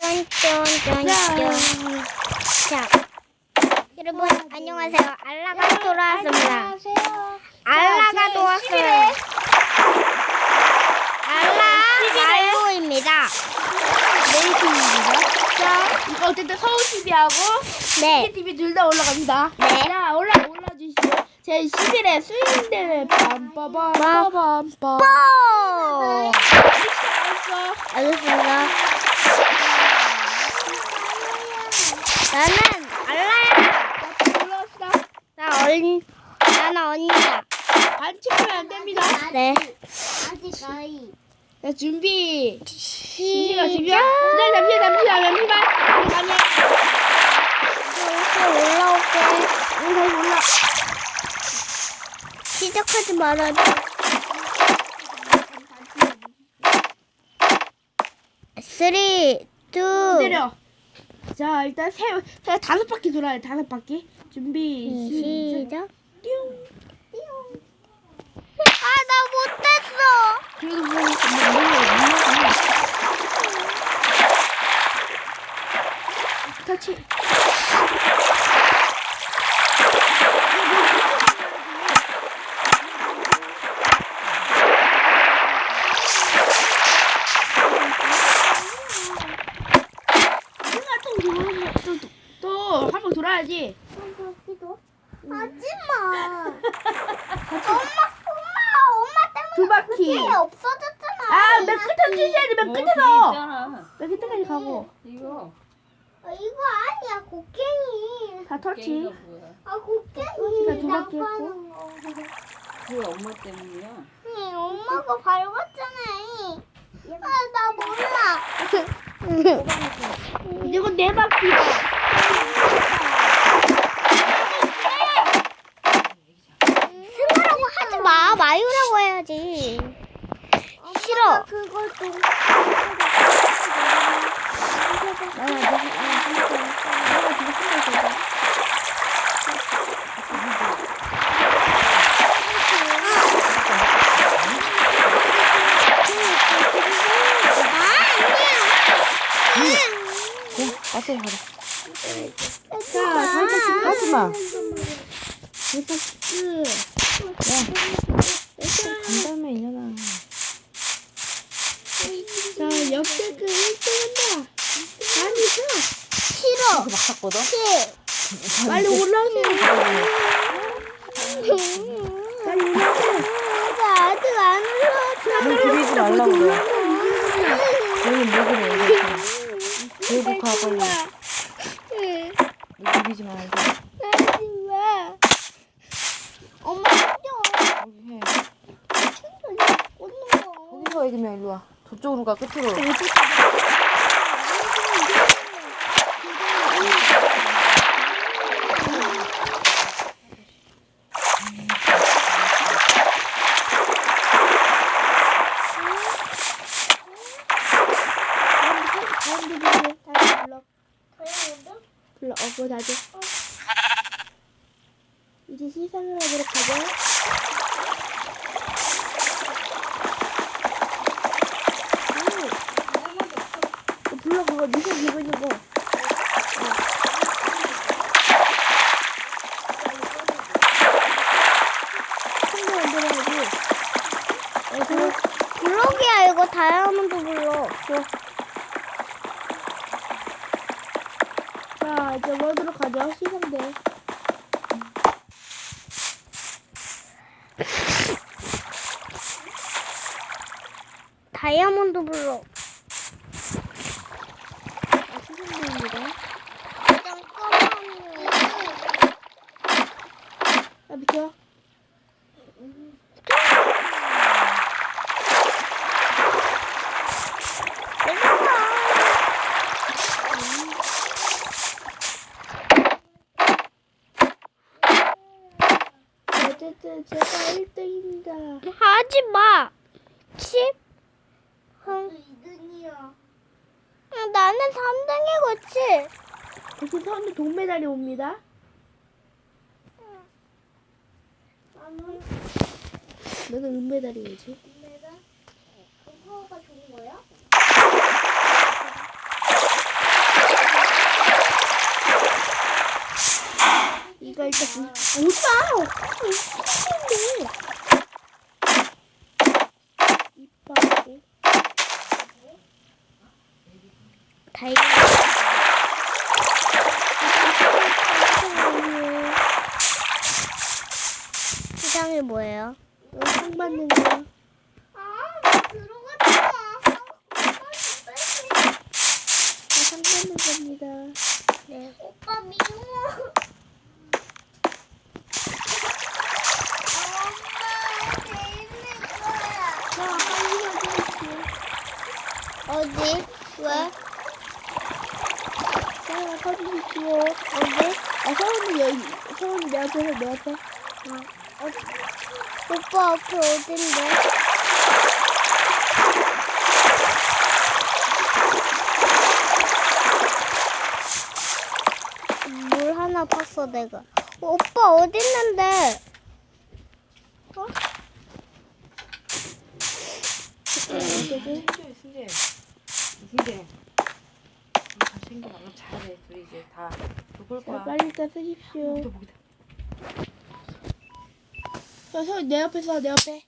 쫀쫀쫀쫀. 자, 여러분 안녕하세요. 알라가 돌아왔습니다. 안녕하세요. 알라가 자, 돌아왔어요. 11회 알라 말로입니다. 메이킹입니다. 자, 이거 어쨌든 서울 TV하고 네, TV 둘 다 올라갑니다. 네. 자, 올라 올라 주시죠. 제 11회 스윙 대회 빰빠밤 빠밤 빰. 뽀! 알았어. 알겠습니다. 나는 알라야. 자, 올라갑시다. 나 언, 나는 언니야. 반칙하면 안 됩니다. 네. 아직 아이. 자, 준비. 준비가 시작. 준비야? 네, 잠시만, 잠시만, 잠시만. 다시 올라올게. 응, 다시 올라. 시작하지 말아줘. 쓰리, 투, 때려. 자, 일단 세, 자, 다섯 바퀴 돌아야 돼, 다섯 바퀴. 준비, 시작. 시작. 띵. 아, 나 못했어. 그래도 뭐, 뭐, 뭐, 뭐, 터치. 아야지. 하지 마. 엄마, 엄마, 엄마 때문에 두 바퀴. 그게 없어졌잖아. 아, 맨 끝에 치셔야 돼. 맨 끝에서. 맨 끝에까지 가고. 이거 어, 이거 아니야, 곡괭이. 다 터치. 뭐야? 아, 곡괭이. 두 바퀴 나빠하는 거. 그 엄마 때문이야. 응, 엄마가 밟았잖아. 아, 나 몰라. 이거 네 바퀴야. 승하라고 하지 마. 마유라고 해야지. 싫어. 그것도. 맞아, 맞아. 자, 살짝 하지 마. 끝. 야, 간다며, 이년아. 자, 역대급 1등한다. 아니, 샀거든. 싫어. 빨리 올라오세요. 빨리 올라오세요. 나 아직 안 올라왔어. 물 비비지 말라고 그래. 여기 물 그래, 여기. 가, 빨리. 물 비비지 말고. 하지 마. 엄마 힘줘. 여기 해. 웃는 거. 거기서 해, 그냥 일로 와. 저쪽으로 가, 끝으로. 가운데 불러. 다시 불러. 어, 돼. 이제 시상을 하도록 하죠. 어, 불러 그거 미션 기분인 거. 친구 만들어야지. 어, 그래. 블록이야 이거 다이아몬드 블록. 좋아. 자, 이제 뭐하도록 하죠? 시상대. 다이아몬드 블록. 아, 시상대입니다. 아, 비켜. 어쨌든 제가 1등입니다. 하지 마. 칩. 흥. 2등이야. 아, 나는 3등이겠지. 이렇게 사람들 동메달이 옵니다. 나는 은메달이 오지. 내가 그거가 좋은 거야? 오빠! 이뻐하고. 다이거. 세상이 뭐예요? 상 맞는 거. 아, 겁니다. 네. 오빠 미워. 엄마, 재밌는 거야. 자, 빨리 가져올게요. 어디? 왜? 자, 어디? 아, 서원이 여기, 서원이 내 앞에서 내 앞에. 오빠 앞에 어딘데? 물 하나 팠어 내가. 어, 오빠 어디 있는데? 어? 승재, 승재. 승재. 잘 챙겨놔. 너 잘해. 둘이 이제 다 자, 거야. 빨리 일단 쓰십시오. 보기다, 보기다. 자, 서원이 내 앞에서, 내 앞에.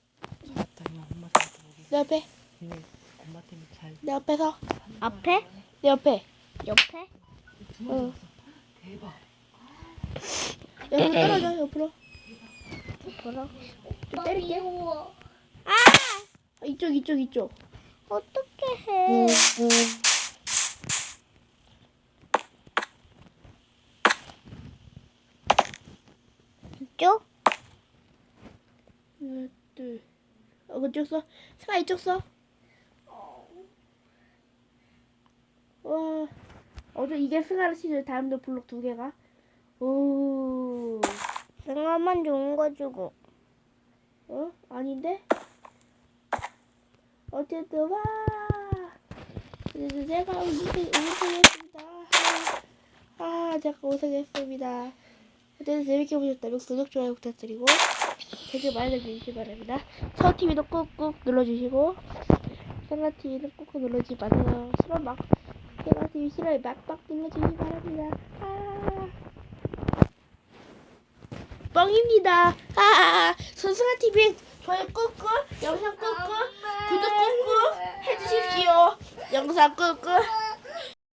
맞다, 이거 엄마 때문에 보기. 내 앞에. 얘네 엄마 때문에 잘. 내 앞에서. 앞에? 내 옆에. 옆에? 어. 대박. 옆으로 떨어져, 옆으로. 뭐라? 좀 때릴게. 미워. 아! 아, 이쪽, 이쪽, 이쪽. 어떻게 해? 이쪽? 하나, 둘. 어, 그쪽 써. 승아, 이쪽 써. 와. 어제 이게 승아를 치죠. 다음도 블록 두 개가. 오. 생화만 좋은 거 주고. 어? 아닌데? 어쨌든 와. 그래서 제가 우승, 우승했습니다. 아, 아, 제가 우승했습니다. 어쨌든 재밌게 보셨다면 구독, 좋아요 부탁드리고 댓글 많이 남겨주시기 바랍니다. 서TV도 꾹꾹 눌러주시고 상가TV는 꾹꾹 눌러주지 마세요. 싫어 막 상가TV 싫어요 막막 눌러주시기 바랍니다. 아. 뻥입니다. 아, 아, 아. 좋아요 꾹꾹, 영상 꾹꾹, 구독 꾹꾹 해주십시오. 영상 꾹꾹.